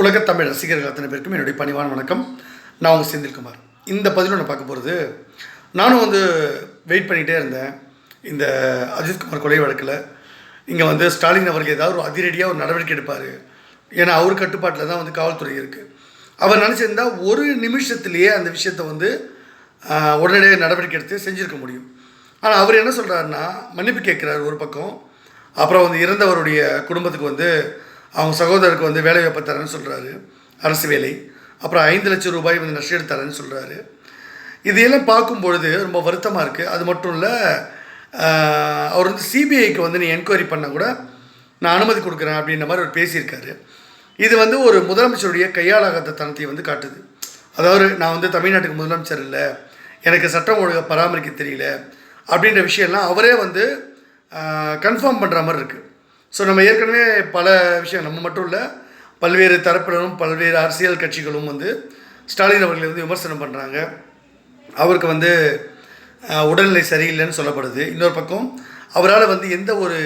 உலகத்தமிழ் ரசிகர்கள் அத்தனை பேருக்கும் என்னுடைய பணிவான வணக்கம். நான் உங்கள் செந்தில்குமார். இந்த பதிலும் நான் பார்க்க போகிறது நானும் வந்து வெயிட் பண்ணிகிட்டே இருந்தேன். இந்த அஜித்குமார் கொலை வழக்கில் இங்கே வந்து ஸ்டாலின் அவர்கள் ஏதாவது ஒரு அதிரடியாக ஒரு நடவடிக்கை எடுப்பார். ஏன்னா அவர் கட்டுப்பாட்டில் தான் வந்து காவல்துறை இருக்குது அவர் நினச்சிருந்தா ஒரு நிமிஷத்துலேயே அந்த விஷயத்தை வந்து உடனடியாக நடவடிக்கை எடுத்து செஞ்சுருக்க முடியும். ஆனால் அவர் என்ன சொல்கிறாருன்னா மன்னிப்பு கேட்குறாரு ஒரு பக்கம். அப்புறம் வந்து இறந்தவருடைய குடும்பத்துக்கு வந்து அவங்க சகோதரருக்கு வந்து வேலை வாய்ப்பு தரேன்னு சொல்கிறாரு அரசு வேலை. அப்புறம் ஐந்து லட்சம் ரூபாய் வந்து நஷ்டம் தரேன்னு சொல்கிறாரு இதையெல்லாம் பார்க்கும் பொழுது ரொம்ப வருத்தமாக இருக்குது அது மட்டும் இல்லை அவர் வந்து சிபிஐக்கு வந்து நீ என்கொயரி பண்ணால் கூட நான் அனுமதி கொடுக்குறேன் அப்படின்ற மாதிரி அவர் பேசியிருக்காரு. இது வந்து ஒரு முதலமைச்சருடைய கையாளாகாத தனத்தை வந்து காட்டுது. அதாவது நான் வந்து தமிழ்நாட்டுக்கு முதலமைச்சர் இல்லை எனக்கு சட்டம் ஒழுங்கை பராமரிக்க தெரியல அப்படின்ற விஷயம்லாம் அவரே வந்து கன்ஃபார்ம் பண்ணுற மாதிரி இருக்குது ஸோ நம்ம ஏற்கனவே பல விஷயம் நம்ம மட்டும் இல்லை பல்வேறு தரப்பினரும் பல்வேறு அரசியல் கட்சிகளும் வந்து ஸ்டாலின் அவர்களை வந்து விமர்சனம் பண்ணுறாங்க அவருக்கு வந்து உடல்நிலை சரியில்லைன்னு சொல்லப்படுது. இன்னொரு பக்கம் அவரால் வந்து எந்த ஒரு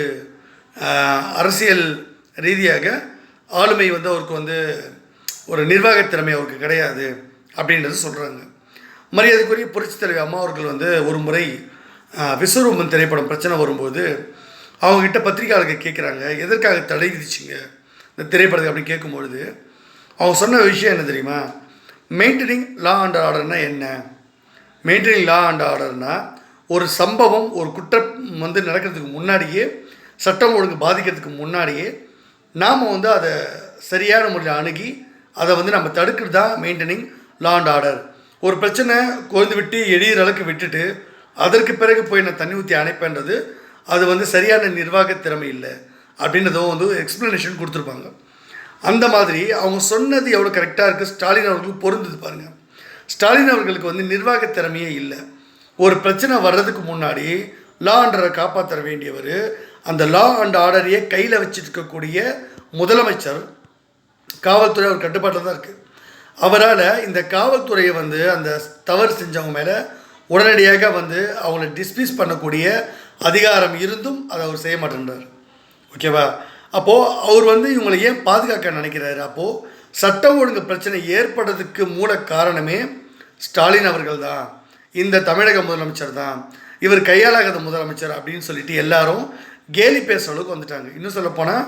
அரசியல் ரீதியாக ஆளுமை வந்து அவருக்கு வந்து ஒரு நிர்வாகத் திறமை அவருக்கு கிடையாது அப்படின்றது சொல்கிறாங்க மரியாதைக்குரிய புரட்சித் தலைவி அம்மா அவர்கள் வந்து ஒரு முறை விஸ்வரூபம் திரைப்படம் பிரச்சனை வரும்போது அவங்கக்கிட்ட பத்திரிகையாளர்கள் கேட்குறாங்க எதற்காக தடை விதிச்சிங்க? இந்த திரைப்படத்தை அப்படின்னு கேட்கும்பொழுது அவங்க சொன்ன விஷயம் என்ன தெரியுமா? மெயின்டெனிங் லா அண்ட் ஆர்டர்னால் என்ன? மெயின்டெனிங் லா அண்ட் ஆர்டர்னா ஒரு சம்பவம் ஒரு குற்றம் வந்து நடக்கிறதுக்கு முன்னாடியே சட்டம் ஒழுங்கு பாதிக்கிறதுக்கு முன்னாடியே நாம் வந்து அதை சரியான முறையில் அணுகி அதை வந்து நம்ம தடுக்கிறது தான் மெயின்டெனிங் லா அண்ட் ஆர்டர் ஒரு பிரச்சனை கொழுந்து விட்டு எரியிற அளவுக்கு விட்டுட்டு அதற்கு பிறகு போய் நான் தண்ணி ஊற்றி அணைப்பேன்றது அது வந்து சரியான நிர்வாக திறமை இல்லை அப்படின்றதோ வந்து எக்ஸ்ப்ளனேஷன் கொடுத்துருப்பாங்க. அந்த மாதிரி அவங்க சொன்னது எவ்வளோ கரெக்டாக இருக்குது ஸ்டாலின் அவர்களுக்கு பொருந்தது பாருங்கள் ஸ்டாலின் அவர்களுக்கு வந்து நிர்வாக திறமையே இல்லை. ஒரு பிரச்சனை வர்றதுக்கு முன்னாடி லா ஆண்டரை காப்பாற்ற வேண்டியவர் அந்த லா அண்ட் ஆர்டரையே கையில் வச்சுருக்கக்கூடிய முதலமைச்சர் காவல்துறை அவர் கட்டுப்பாட்டில் தான் இருக்குது அவரால் இந்த காவல்துறையை வந்து அந்த தவறு செஞ்சவங்க மேலே உடனடியாக வந்து அவங்கள டிஸ்மிஸ் பண்ணக்கூடிய அதிகாரம் இருந்தும் அதை அவர் செய்ய மாட்டேன்றார். ஓகேவா அப்போது அவர் வந்து இவங்களை ஏன் பாதுகாக்க நினைக்கிறாரு? அப்போது சட்டம் ஒழுங்கு பிரச்சனை ஏற்படுறதுக்கு மூல காரணமே ஸ்டாலின் அவர்கள் தான். இந்த தமிழக முதலமைச்சர் தான். இவர் கையாளாகாத முதலமைச்சர் அப்படின்னு சொல்லிட்டு எல்லாரும் கேலி பேசுகிற அளவுக்கு வந்துட்டாங்க. இன்னும் சொல்லப்போனால்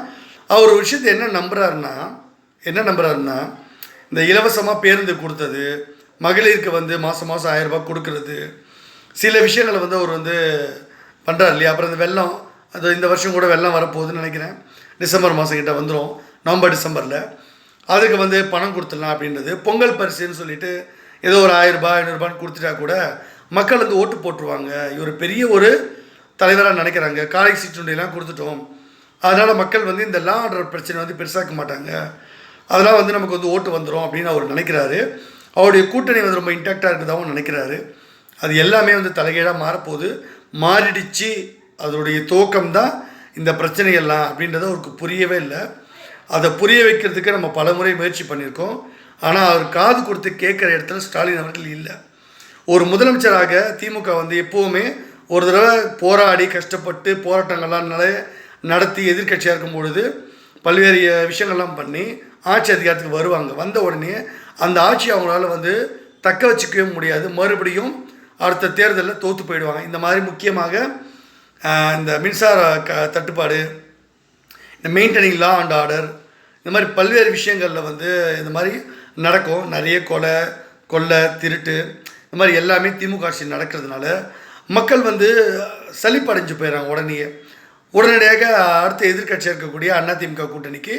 அவர் ஒரு விஷயத்தை என்ன நம்புறாருன்னா என்ன நம்புறாருன்னா இந்த இலவசமாக பேருந்து கொடுத்தது மகளிருக்கு வந்து மாதம் மாதம் ஆயிரம் ரூபாய் கொடுக்கறது சில விஷயங்களை வந்து அவர் வந்து பண்ணுறாரு இல்லையா அப்புறம் இந்த வெள்ளம் அது இந்த வருஷம் கூட வெள்ளம் வரப்போகுதுன்னு நினைக்கிறேன். டிசம்பர் மாதம் கிட்ட வந்துடும் நவம்பர் டிசம்பரில். அதுக்கு வந்து பணம் கொடுத்துடலாம் அப்படின்றது. பொங்கல் பரிசுன்னு சொல்லிட்டு ஏதோ ஒரு ஆயிரரூபா ஐநூறுரூபான்னு கொடுத்துட்டா கூட மக்கள் வந்து ஓட்டு போட்டுருவாங்க. இவர் பெரிய ஒரு தலைவராக நினைக்கிறாங்க. காலை சீட்டுண்டியெல்லாம் கொடுத்துட்டோம். அதனால் மக்கள் வந்து இந்த லா ஆர்டர் பிரச்சனை வந்து பெருசாக்க மாட்டாங்க. அதெல்லாம் வந்து நமக்கு வந்து ஓட்டு வந்துடும் அப்படின்னு அவர் நினைக்கிறாரு. அவருடைய கூட்டணி வந்து ரொம்ப இன்டாக்டாக இருக்கிறதாகவும் நினைக்கிறாரு. அது எல்லாமே வந்து தலைகீழாக மாறப்போகுது. மாறிடுச்சு. அதனுடைய துவக்கம் தான் இந்த பிரச்சனைகள்லாம் அப்படின்றத அவருக்கு புரியவே இல்லை. அதை புரிய வைக்கிறதுக்கு நம்ம பலமுறை முயற்சி பண்ணியிருக்கோம். ஆனால் அவர் காது கொடுத்து கேட்குற இடத்துல ஸ்டாலின் அவர்கள் இல்லை. ஒரு முதலமைச்சராக திமுக வந்து எப்போவுமே ஒரு தடவை போராடி கஷ்டப்பட்டு போராட்டங்கள்லாம் நட நடத்தி எதிர்க்கட்சியாக இருக்கும் பொழுது பல்வேறு விஷயங்கள்லாம் பண்ணி ஆட்சி அதிகாரத்துக்கு வருவாங்க. வந்த உடனே அந்த ஆட்சி அவங்களால வந்து தக்க வச்சுக்கவே முடியாது. மறுபடியும் அடுத்த தேர்தலில் தோற்று போயிடுவாங்க. இந்த மாதிரி முக்கியமாக இந்த மின்சார க தட்டுப்பாடு இந்த மெயின்டெனிங் லா அண்ட் ஆர்டர் இந்த மாதிரி பல்வேறு விஷயங்களில் வந்து இந்த மாதிரி நடக்கும். நிறைய கொலை கொள்ளை திருட்டு இந்த மாதிரி எல்லாமே திமுக ஆட்சி நடக்கிறதுனால மக்கள் வந்து சலிப்படைஞ்சு போயிடறாங்க உடனேயே. உடனடியாக அடுத்த எதிர்க்கட்சியாக இருக்கக்கூடிய அதிமுக கூட்டணிக்கு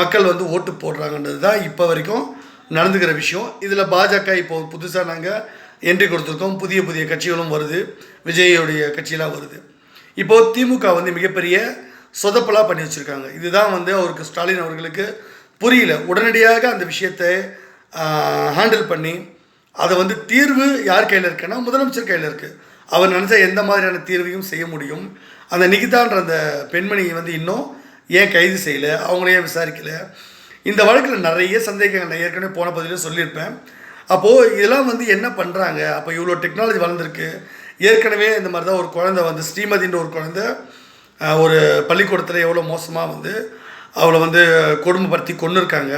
மக்கள் வந்து ஓட்டு போடுறாங்கன்றது தான் இப்போ வரைக்கும் நடந்துக்கிற விஷயம். இதில் பாஜக இப்போ புதுசாக நாங்கள் என்ட்ரி கொடுத்துருக்கோம். புதிய புதிய கட்சிகளும் வருது. விஜயோடைய கட்சியெலாம் வருது. இப்போது திமுக வந்து மிகப்பெரிய சொதப்பலாக பண்ணி வச்சுருக்காங்க. இதுதான் வந்து அவருக்கு ஸ்டாலின் அவர்களுக்கு புரியல. உடனடியாக அந்த விஷயத்தை ஹேண்டில் பண்ணி அதை வந்து தீர்வு யார் கையில் இருக்குன்னா முதலமைச்சர் கையில் இருக்குது அவர் நினச்சா எந்த மாதிரியான தீர்வையும் செய்ய முடியும். அந்த நிகிதான்ற அந்த பெண்மணியை வந்து இன்னும் ஏன் கைது செய்யலை? அவங்கள ஏன் விசாரிக்கலை. இந்த வழக்கில் நிறைய சந்தேகங்கள் நான் ஏற்கனவே போன பதிலும் சொல்லியிருப்பேன். அப்போது இதெல்லாம் வந்து என்ன பண்ணுறாங்க அப்போ இவ்வளோ டெக்னாலஜி வளர்ந்துருக்கு. ஏற்கனவே இந்த மாதிரி தான் ஒரு குழந்தை வந்து ஸ்ரீமதின்ற ஒரு குழந்தை ஒரு பள்ளிக்கூடத்தில் எவ்வளோ மோசமாக வந்து அவளை வந்து கொடுமைப்படுத்தி கொண்டு இருக்காங்க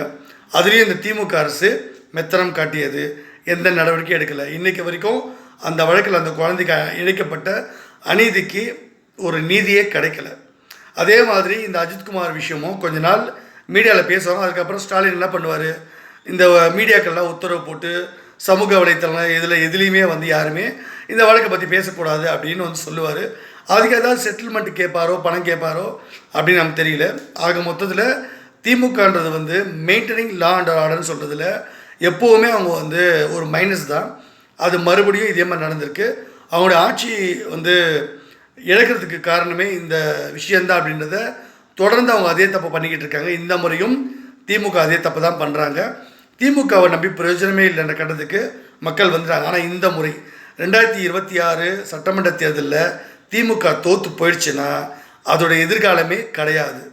அதுலேயும் இந்த திமுக அரசு மெத்தனம் காட்டியது. எந்த நடவடிக்கையும் எடுக்கலை. இன்றைக்கு வரைக்கும் அந்த வழக்கில் அந்த குழந்தைக்கு இழைக்கப்பட்ட அநீதிக்கு ஒரு நீதியே கிடைக்கல. அதே மாதிரி இந்த அஜித்குமார் விஷயமும் கொஞ்ச நாள் மீடியாவில் பேசுவாங்க அதுக்கப்புறம் ஸ்டாலின் என்ன பண்ணுவார்? இந்த மீடியாக்கள்லாம் உத்தரவு போட்டு சமூக வலைத்தளம் இதில் எதுலேயுமே வந்து யாருமே இந்த வழக்கை பற்றி பேசக்கூடாது அப்படின்னு வந்து சொல்லுவார். அதுக்கு ஏதாவது செட்டில்மெண்ட் கேட்பாரோ பணம் கேட்பாரோ அப்படின்னு நமக்கு தெரியல. ஆக மொத்தத்தில் திமுகன்றது வந்து மெயின்டைனிங் லா அண்ட் ஆர்டர்னு சொல்கிறதுல எப்போவுமே அவங்க வந்து ஒரு மைனஸ் தான். அது மறுபடியும் இதே மாதிரி நடந்திருக்கு. அவங்களுடைய ஆட்சி வந்து இழக்கிறதுக்கு காரணமே இந்த விஷயந்தான் அப்படின்றத தொடர்ந்து அவங்க அதே தப்பு பண்ணிக்கிட்டு இருக்காங்க. இந்த முறையும் திமுக அதே தப்பு தான் பண்ணுறாங்க திமுகவை நம்பி பிரயோஜனமே இல்லைன்ற கட்டத்துக்கு மக்கள் வந்துட்டாங்க. ஆனால் இந்த முறை ரெண்டாயிரத்தி இருபத்தி ஆறு சட்டமன்ற தேர்தலில் திமுக தோற்று போயிடுச்சுன்னா அதோடைய எதிர்காலமே கிடையாது.